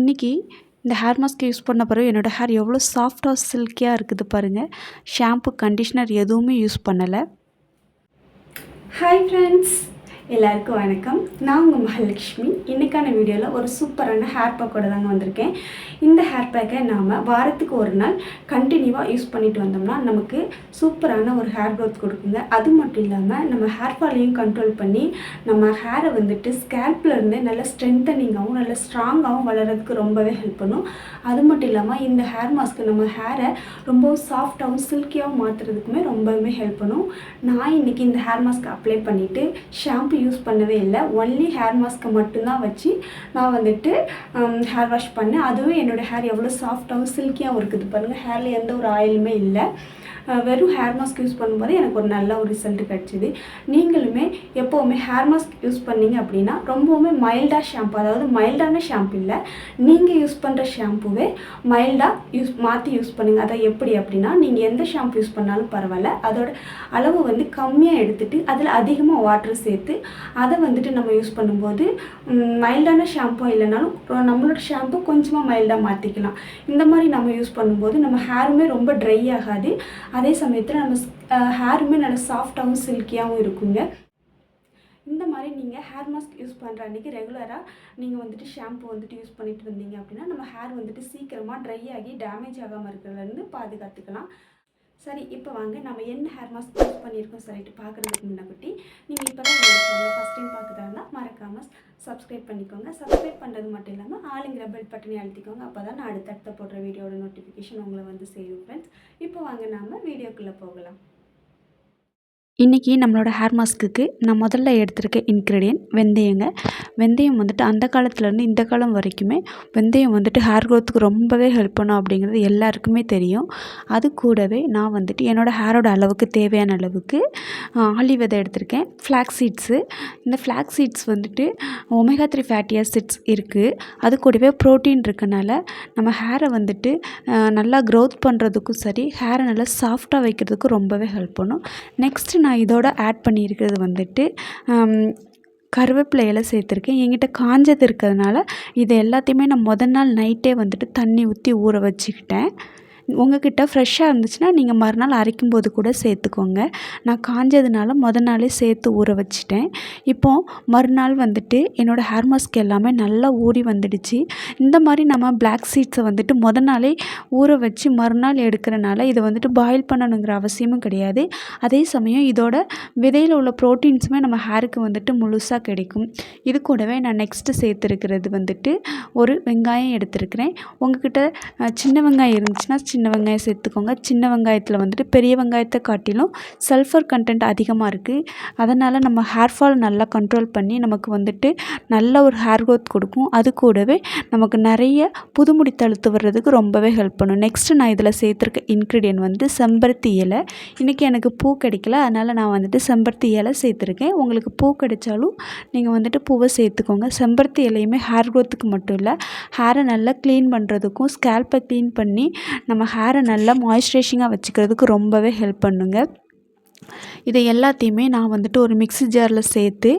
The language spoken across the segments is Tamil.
இன்றைக்கி இந்த ஹேர் மாஸ்க் யூஸ் பண்ண பிறகு என்னோடய ஹேர் எவ்வளோ சாஃப்டாக சில்கியாக இருக்குது பாருங்கள் ஷாம்பு கண்டிஷ்னர் எதுவுமே யூஸ் பண்ணலை. ஹாய் ஃப்ரெண்ட்ஸ் எல்லாருக்கும் வணக்கம். நான் உங்கள் மகாலட்சுமி. இன்றைக்கான வீடியோவில் ஒரு சூப்பரான ஹேர் பேக்கோட தாங்க வந்திருக்கேன். இந்த ஹேர் பேக்கை நாம் வாரத்துக்கு ஒரு நாள் கண்டினியூவாக யூஸ் பண்ணிட்டு வந்தோம்னா நமக்கு சூப்பரான ஒரு ஹேர் க்ரோத் கொடுக்குங்க. அது மட்டும் இல்லாமல் நம்ம ஹேர் ஃபாலையும் கண்ட்ரோல் பண்ணி நம்ம ஹேரை வந்துட்டு ஸ்கேல்ப்லேருந்து நல்ல ஸ்ட்ரென்தனிங்காகவும் நல்ல ஸ்ட்ராங்காகவும் வளர்கிறதுக்கு ரொம்பவே ஹெல்ப் பண்ணும். அது மட்டும் இல்லாமல் இந்த ஹேர் மாஸ்க்கு நம்ம ஹேரை ரொம்ப சாஃப்டாகவும் சில்கியாகவும் மாற்றுறதுக்குமே ரொம்பவுமே ஹெல்ப் பண்ணும். நான் இன்றைக்கி இந்த ஹேர் மாஸ்க் அப்ளை பண்ணிவிட்டு ஷாம்பு யூஸ் பண்ணவே இல்லை. ஒன்லி ஹேர் மாஸ்க்கை மட்டும்தான் வச்சு நான் வந்துட்டு ஹேர் வாஷ் பண்ணேன். அதுவும் என்னோடய ஹேர் எவ்வளோ சாஃப்டாகவும் சில்கியாகவும் இருக்குது பாருங்கள் ஹேரில் எந்த ஒரு ஆயிலுமே இல்லை. வெறும் ஹேர் மாஸ்க் யூஸ் பண்ணும்போது எனக்கு ஒரு நல்ல ஒரு ரிசல்ட் கிடச்சிது. நீங்களுமே எப்போவுமே ஹேர் மாஸ்க் யூஸ் பண்ணீங்க அப்படின்னா ரொம்பவுமே மைல்டாக ஷாம்பு அதாவது மைல்டான ஷாம்பு இல்லை நீங்கள் யூஸ் பண்ணுற ஷாம்புவே மைல்டாக யூஸ் மாற்றி யூஸ் பண்ணுங்கள் அதை எப்படி அப்படின்னா நீங்கள் எந்த ஷாம்பு யூஸ் பண்ணாலும் பரவாயில்ல அதோட அளவு வந்து கம்மியாக எடுத்துகிட்டு அதில் அதிகமாக வாட்டர் சேர்த்து அதை வந்துட்டு நம்ம யூஸ் பண்ணும்போது மைல்டான ஷாம்பு இல்லைனாலும் நம்மளோட ஷாம்பு கொஞ்சமாக மைல்டாக மாற்றிக்கலாம் இந்த மாதிரி நம்ம யூஸ் பண்ணும்போது நம்ம ஹேருமே ரொம்ப ட்ரை ஆகாது. அதே சமயத்தில் நம்ம ஹேருமே நல்லா சாஃப்டாகவும் சில்கியாகவும் இருக்குங்க. இந்த மாதிரி நீங்கள் ஹேர் மாஸ்க் யூஸ் பண்ணுற அன்றைக்கி ரெகுலராக நீங்கள் வந்துட்டு ஷாம்பு வந்துட்டு யூஸ் பண்ணிட்டு இருந்தீங்க அப்படின்னா நம்ம ஹேர் வந்துட்டு சீக்கிரமாக ட்ரை ஆகி டேமேஜ் ஆகாமல் இருக்கிறதுலேருந்து பாதுகாத்துக்கலாம். சரி இப்போ வாங்க. நம்ம என்ன ஹேர் மாஸ்க் யூஸ் பண்ணியிருக்கோம் சொல்லிட்டு பார்க்குறதுக்கு முன்னாடி நீங்கள் இப்போ தான் என்னோட சேனலை ஃபஸ்ட் டைம் பார்க்குறதா மறக்காமல் சப்ஸ்கிரைப் பண்ணிக்கோங்க. சப்ஸ்கிரைப் பண்ணுறது மட்டும் இல்லாமல் ஆளுங்கிற பெல் பட்டனை அழுத்திக்கோங்க. அப்போ தான் நான் அடுத்தடுத்த போடுற வீடியோட நோட்டிஃபிகேஷன் உங்களை வந்து சேரும் ஃப்ரெண்ட்ஸ் இப்போ வாங்க நாம் வீடியோக்குள்ளே போகலாம். இன்றைக்கி நம்மளோட ஹேர் மாஸ்க்குக்கு நான் முதல்ல எடுத்திருக்க இன்க்ரீடியன்ட் வெந்தயங்க. வெந்தயம் வந்துட்டு அந்த காலத்துலேருந்து இந்த காலம் வரைக்குமே வெந்தயம் வந்துட்டு ஹேர் க்ரோத்துக்கு ரொம்பவே ஹெல்ப் பண்ணும் அப்படிங்கிறது எல்லாருக்குமே தெரியும். அது கூடவே நான் வந்துட்டு என்னோடய ஹேரோட அளவுக்கு தேவையான அளவுக்கு ஆலி விதை எடுத்திருக்கேன். ஃப்ளாக் சீட்ஸு இந்த ஃப்ளாக் சீட்ஸ் வந்துட்டு ஒமேகா த்ரீ ஃபேட்டி ஆசிட்ஸ் இருக்குது அது கூடவே ப்ரோட்டீன் இருக்கனால நம்ம ஹேரை வந்துட்டு நல்லா க்ரோத் பண்ணுறதுக்கும் சரி ஹேரை நல்லா சாஃப்டாக வைக்கிறதுக்கும் ரொம்பவே ஹெல்ப் பண்ணும். நெக்ஸ்ட்டு நான் இதோட ஆட் பண்ணியிருக்கிறது வந்துட்டு கருவேப்பிலை இலை சேர்த்துருக்கேன். என்கிட்ட காஞ்சது இருக்கிறதுனால இது எல்லாத்தையுமே நான் முதல் நாள் நைட்டே வந்துட்டு தண்ணி ஊற்றி ஊற வச்சுக்கிட்டேன். உங்ககிட்ட ஃப்ரெஷ்ஷாக இருந்துச்சுன்னா நீங்கள் மறுநாள் அரைக்கும் போது கூட சேர்த்துக்கோங்க. நான் காஞ்சதுனால மொதல் நாளே சேர்த்து ஊற வச்சிட்டேன். இப்போ மறுநாள் வந்துட்டு என்னோடய ஹேர் மாஸ்க் எல்லாமே நல்லா ஊறி வந்துடுச்சு. இந்த மாதிரி நம்ம பிளாக் சீட்ஸை வந்துட்டு மொதல் நாளே ஊற வச்சு மறுநாள் எடுக்கிறனால இதை வந்துட்டு பாயில் பண்ணணுங்கிற அவசியமும் கிடையாது. அதே சமயம் இதோட விதையில் உள்ள ப்ரோட்டீன்ஸுமே நம்ம ஹேருக்கு வந்துட்டு முழுசாக கிடைக்கும். இது கூடவே நான் நெக்ஸ்ட்டு சேர்த்துருக்கிறது வந்துட்டு ஒரு வெங்காயம் எடுத்திருக்கிறேன். உங்ககிட்ட சின்ன வெங்காயம் இருந்துச்சுன்னா சின்ன சின்ன வெங்காயம் சேர்த்துக்கோங்க. சின்ன வெங்காயத்தில் வந்துட்டு பெரிய வெங்காயத்தை காட்டிலும் சல்ஃபர் கண்டென்ட் அதிகமாக இருக்குது அதனால் நம்ம ஹேர் ஃபால் நல்லா கண்ட்ரோல் பண்ணி நமக்கு வந்துட்டு நல்ல ஒரு ஹேர் க்ரோத் கொடுக்கும். அது கூடவே நமக்கு நிறைய புதுமுடி தழுத்து வர்றதுக்கு ரொம்பவே ஹெல்ப் பண்ணும். நெக்ஸ்ட்டு நான் இதில் சேர்த்துருக்க இன்க்ரீடியன்ட் வந்து செம்பருத்தி இலை. இன்றைக்கி எனக்கு பூ கிடைக்கல. அதனால் நான் வந்துட்டு செம்பருத்தி இலை சேர்த்துருக்கேன். உங்களுக்கு பூ கிடைச்சாலும் நீங்கள் வந்துட்டு பூவை சேர்த்துக்கோங்க. செம்பருத்தி இலையுமே ஹேர் க்ரோத்துக்கு மட்டும் இல்லை ஹேரை நல்லா க்ளீன் பண்ணுறதுக்கும் ஸ்கேல்பை க்ளீன் பண்ணி நம்ம ஹேரை நல்லா மாய்ஸ்ட்ரைசிங்காக வச்சுக்கிறதுக்கு ரொம்பவே ஹெல்ப் பண்ணுங்க. இதை எல்லாத்தையுமே நான் வந்துட்டு ஒரு மிக்ஸி ஜாரில் சேர்த்து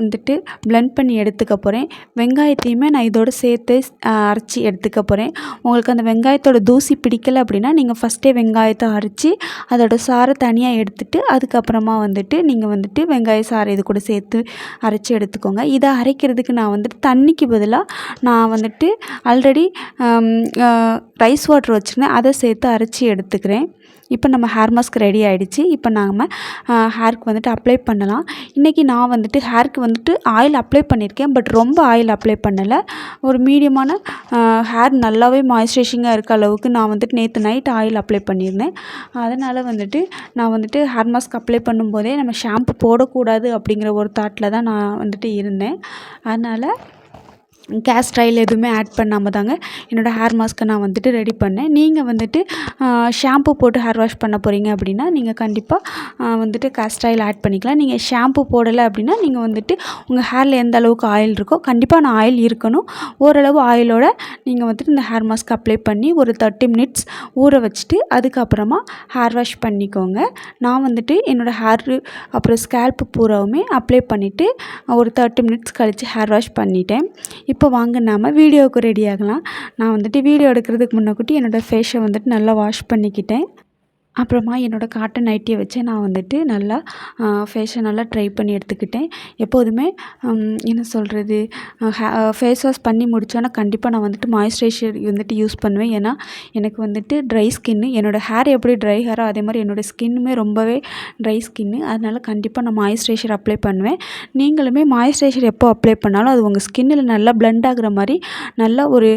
வந்துட்டு blend பண்ணி எடுத்துக்க போகிறேன் வெங்காயத்தையுமே நான் இதோடு சேர்த்து அரைச்சி எடுத்துக்க போகிறேன் உங்களுக்கு அந்த வெங்காயத்தோட தூசி பிடிக்கல அப்படின்னா நீங்கள் ஃபஸ்ட்டே வெங்காயத்தை அரைச்சி அதோட சாறை தனியாக எடுத்துட்டு அதுக்கப்புறமா வந்துட்டு நீங்கள் வந்துட்டு வெங்காய சாறை இது கூட சேர்த்து அரைச்சி எடுத்துக்கோங்க. இதை அரைக்கிறதுக்கு நான் வந்துட்டு தண்ணிக்கு பதிலாக நான் வந்துட்டு ஆல்ரெடி ரைஸ் வாட்டர் வச்சுருந்தேன். அதை சேர்த்து அரைச்சி எடுத்துக்கிறேன். இப்போ நம்ம ஹேர் மாஸ்க் ரெடி ஆகிடுச்சு இப்போ நாம் ஹேருக்கு வந்துட்டு அப்ளை பண்ணலாம். இன்றைக்கி நான் வந்துட்டு ஹேருக்கு வந்துட்டு ஆயில் அப்ளை பண்ணியிருக்கேன். பட் ரொம்ப ஆயில் அப்ளை பண்ணலை. ஒரு மீடியமான ஹேர் நல்லாவே மாய்ஸ்சரைசிங்காக இருக்க அளவுக்கு நான் வந்துட்டு நேற்று நைட் ஆயில் அப்ளை பண்ணியிருந்தேன். அதனால் வந்துட்டு நான் வந்துட்டு ஹேர் மாஸ்க் அப்ளை பண்ணும்போதே நம்ம ஷாம்பு போடக்கூடாது அப்படிங்கிற ஒரு தாட்டில் தான் நான் வந்துட்டு இருந்தேன். அதனால் கேஸ்ட் ஆயில் எதுவுமே ஆட் பண்ணாமல் தாங்க என்னோடய ஹேர் மாஸ்க்கை நான் வந்துட்டு ரெடி பண்ணேன். நீங்கள் வந்துட்டு ஷாம்பு போட்டு ஹேர் வாஷ் பண்ண போகிறீங்க அப்படின்னா நீங்கள் கண்டிப்பாக வந்துட்டு கேஸ்ட் ஆயில் ஆட் பண்ணிக்கலாம். நீங்கள் ஷாம்பு போடலை அப்படின்னா நீங்கள் வந்துட்டு உங்கள் ஹேரில் எந்த அளவுக்கு ஆயில் இருக்கோ கண்டிப்பாக நான் ஆயில் இருக்கணும். ஓரளவு ஆயிலோட நீங்கள் வந்துட்டு இந்த ஹேர் மாஸ்க் அப்ளை பண்ணி ஒரு தேர்ட்டி மினிட்ஸ் ஊற வச்சுட்டு அதுக்கப்புறமா ஹேர் வாஷ் பண்ணிக்கோங்க. நான் வந்துட்டு என்னோடய ஹேர் அப்புறம் ஸ்கேல்ப்பு பூராவுமே அப்ளை பண்ணிவிட்டு ஒரு தேர்ட்டி மினிட்ஸ் கழித்து ஹேர் வாஷ் பண்ணிட்டேன். இப்போ வாங்க நாம் வீடியோவுக்கு ரெடி ஆகலாம். நான் வந்துட்டு வீடியோ எடுக்கிறதுக்கு முன்னக்கூட்டி என்னோடய ஃபேஷை வந்துட்டு நல்லா வாஷ் பண்ணிக்கிட்டேன். அப்புறமா என்னோடய காட்டன் நைட்டியை வச்சு நான் வந்துட்டு நல்லா ஃபேஷன் நல்லா ட்ரை பண்ணி எடுத்துக்கிட்டேன். எப்போதுமே என்ன சொல்கிறது ஃபேஸ் வாஷ் பண்ணி முடித்தோன்னா கண்டிப்பாக நான் வந்துட்டு மாய்ஸ்சரைசர் வந்துட்டு யூஸ் பண்ணுவேன். ஏன்னா எனக்கு வந்துட்டு ட்ரை ஸ்கின்னு என்னோடய ஹேர் எப்படி ட்ரை ஹேரோ அதே மாதிரி என்னோடய ஸ்கின்னுமே ரொம்பவே ட்ரை ஸ்கின்னு அதனால் கண்டிப்பாக நான் மாய்ஸ்சரைசர் அப்ளை பண்ணுவேன். நீங்களுமே மாய்ஸ்சரைசர் எப்போ அப்ளை பண்ணாலும் அது உங்கள் ஸ்கின்னில் நல்லா ப்ளெண்ட் ஆகிற மாதிரி நல்லா ஒரு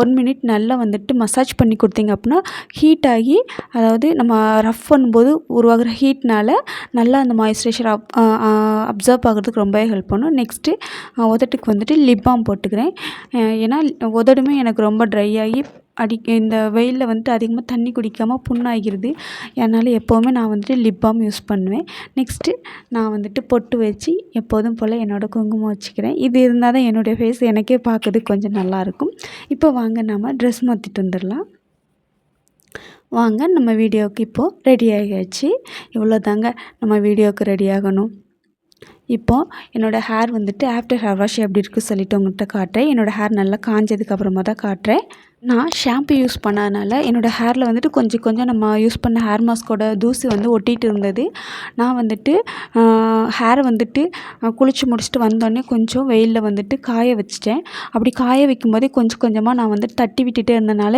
ஒன் மினிட் நல்லா வந்துட்டு மசாஜ் பண்ணி கொடுத்தீங்க அப்படின்னா ஹீட் ஆகி அதாவது நம்ம ரஃப் பண்ணும்போது உருவாகிற ஹீட்னால் நல்லா அந்த மாய்ஸ்சரைசர் அப் அப்சர்வ் ஆகிறதுக்கு ரொம்பவே ஹெல்ப் பண்ணும். நெக்ஸ்ட்டு உதட்டுக்கு வந்துட்டு லிப் பாம் போட்டுக்கிறேன். ஏன்னா உதடுமே எனக்கு ரொம்ப ட்ரை ஆகி அடி இந்த வெயிலில் வந்துட்டு அதிகமாக தண்ணி குடிக்காமல் புண்ணாகிடுது அதனால் எப்போவுமே நான் வந்துட்டு லிப் பாம் யூஸ் பண்ணுவேன். நெக்ஸ்ட்டு நான் வந்துட்டு பொட்டு வச்சு எப்போதும் போல் என்னோடய குங்குமம் வச்சுக்கிறேன். இது இருந்தால் தான் என்னுடைய ஃபேஸ் எனக்கே பார்க்குறதுக்கு கொஞ்சம் நல்லாயிருக்கும் இப்போ வாங்க நாம் ட்ரெஸ் மாற்றிட்டு வந்துடலாம். வாங்க நம்ம வீடியோவுக்கு இப்போது ரெடி ஆகியாச்சு. இவ்வளோ தாங்க நம்ம வீடியோவுக்கு ரெடி ஆகணும். இப்போது என்னோடய ஹேர் வந்துட்டு ஆஃப்டர் ஹேர் வாஷ் எப்படி இருக்குது சொல்லிட்டு உங்கள்கிட்ட காட்டுறேன். என்னோடய ஹேர் நல்லா காஞ்சதுக்கு அப்புறமா தான் காட்டுறேன். நான் ஷாம்பு யூஸ் பண்ணதுனால என்னோடய ஹேரில் வந்துட்டு கொஞ்சம் கொஞ்சம் நம்ம யூஸ் பண்ண ஹேர் மாஸ்கோட தூசி வந்து ஒட்டிகிட்டு இருந்தது. நான் வந்துட்டு ஹேரை வந்துட்டு குளித்து குளிச்சு முடிச்சுட்டு வந்தோடனே கொஞ்சம் வெயிலில் வந்துட்டு காய வச்சிட்டேன். அப்படி காய வைக்கும்போதே கொஞ்சம் கொஞ்சமாக நான் வந்துட்டு தட்டி விட்டுட்டே இருந்தனால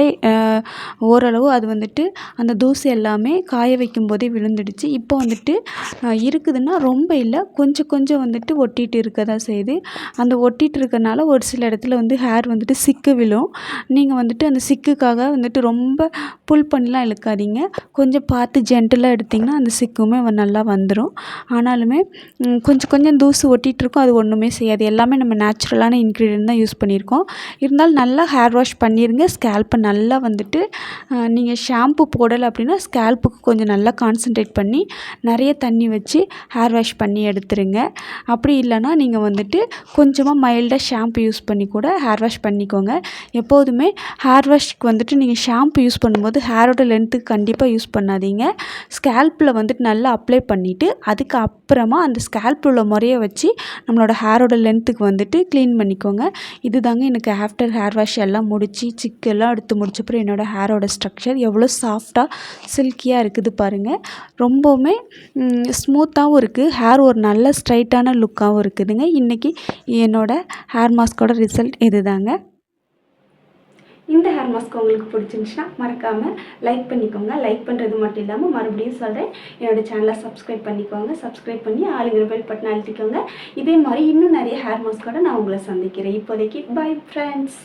ஓரளவு அது வந்துட்டு அந்த தூசி எல்லாமே காய வைக்கும்போதே விழுந்துடுச்சு. இப்போ வந்துட்டு இருக்குதுன்னா ரொம்ப இல்லை கொஞ்சம் கொஞ்சம் கொஞ்சம் வந்துட்டு ஒட்டிகிட்டு இருக்க தான் செய்யுது அந்த ஒட்டிகிட்டு இருக்கனால ஒரு சில இடத்துல வந்து ஹேர் வந்துட்டு சிக்கு விழும். நீங்கள் வந்துட்டு அந்த சிக்குக்காக வந்துட்டு ரொம்ப புல் பண்ணிலாம் இழுக்காதீங்க. கொஞ்சம் பார்த்து ஜென்டலாக எடுத்திங்கன்னா அந்த சிக்குமே நல்லா வந்துடும் ஆனாலுமே கொஞ்சம் கொஞ்சம் தூசு ஒட்டிகிட்டு இருக்கும் அது ஒன்றுமே செய்யாது. எல்லாமே நம்ம நேச்சுரலான இன்க்ரீடியன்ட் தான் யூஸ் பண்ணியிருக்கோம். இருந்தாலும் நல்லா ஹேர் வாஷ் பண்ணிடுங்க ஸ்கேல்ப்பை நல்லா வந்துட்டு நீங்கள் ஷாம்பு போடலை அப்படின்னா ஸ்கேல்ப்புக்கு கொஞ்சம் நல்லா கான்சன்ட்ரேட் பண்ணி நிறைய தண்ணி வச்சு ஹேர் வாஷ் பண்ணி எடுத்துருங்க. அப்படி இல்லைன்னா நீங்கள் வந்துட்டு கொஞ்சமாக மைல்டாக ஷாம்பு யூஸ் பண்ணி கூட ஹேர் வாஷ் பண்ணிக்கோங்க. எப்போதுமே ஹேர் வாஷ்க்கு வந்துட்டு நீங்கள் ஷாம்பு யூஸ் பண்ணும்போது ஹேரோட லென்த்துக்கு கண்டிப்பாக யூஸ் பண்ணாதீங்க. ஸ்கேல்ப்பில் வந்துட்டு நல்லா அப்ளை பண்ணிவிட்டு அதுக்கு அப்புறமா அந்த ஸ்கேல்ப் உள்ள முறையை வச்சு நம்மளோட ஹேரோட லென்த்துக்கு வந்துட்டு க்ளீன் பண்ணிக்கோங்க. இதுதாங்க எனக்கு ஆஃப்டர் ஹேர் வாஷ் எல்லாம் முடித்து சிக்கு எல்லாம் எடுத்து முடிச்சப்பறம் என்னோட ஹேரோட ஸ்ட்ரக்சர் எவ்வளோ சாஃப்டாக சில்கியாக இருக்குது பாருங்கள் ரொம்பவுமே ஸ்மூத்தாகவும் இருக்குது ஹேர் ஒரு நல்ல ஸ்ட்ரை பிரைட்டான லுக்காகவும் இருக்குதுங்க. இன்றைக்கி என்னோடய ஹேர் மாஸ்கோட ரிசல்ட் இதுதாங்க. இந்த ஹேர் மாஸ்க் உங்களுக்கு பிடிச்சிருந்துச்சுன்னா மறக்காமல் லைக் பண்ணிக்கோங்க. லைக் பண்ணுறது மட்டும் இல்லாமல் மறுபடியும் சொல்கிறேன் என்னோடய சேனலை சப்ஸ்கிரைப் பண்ணிக்கோங்க. சப்ஸ்கிரைப் பண்ணி ஆளுங்கிற பெல் பட்டன் அழுத்திக்கோங்க. இதே மாதிரி இன்னும் நிறைய ஹேர் மாஸ்கோட நான் உங்களை சந்திக்கிறேன். இப்போதைக்கு பை ஃப்ரெண்ட்ஸ்